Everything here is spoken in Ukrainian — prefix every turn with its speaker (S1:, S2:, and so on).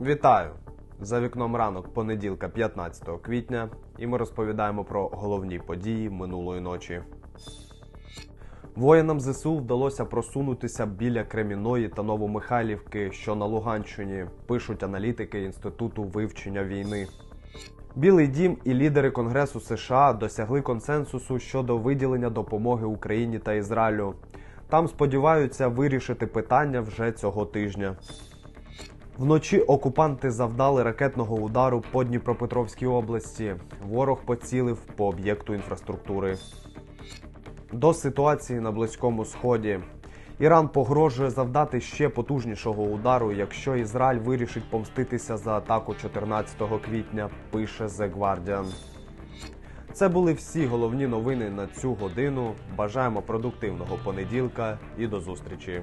S1: Вітаю! За вікном ранок понеділка, 15 квітня, і ми розповідаємо про головні події минулої ночі. Воїнам ЗСУ вдалося просунутися біля Креміної та Новомихайлівки, що на Луганщині, пишуть аналітики Інституту вивчення війни. Білий дім і лідери Конгресу США досягли консенсусу щодо виділення допомоги Україні та Ізраїлю. Там сподіваються вирішити питання вже цього тижня. Вночі окупанти завдали ракетного удару по Дніпропетровській області. Ворог поцілив по об'єкту інфраструктури. До ситуації на Близькому Сході. Іран погрожує завдати ще потужнішого удару, якщо Ізраїль вирішить помститися за атаку 14 квітня, пише The Guardian. Це були всі головні новини на цю годину. Бажаємо продуктивного понеділка і до зустрічі.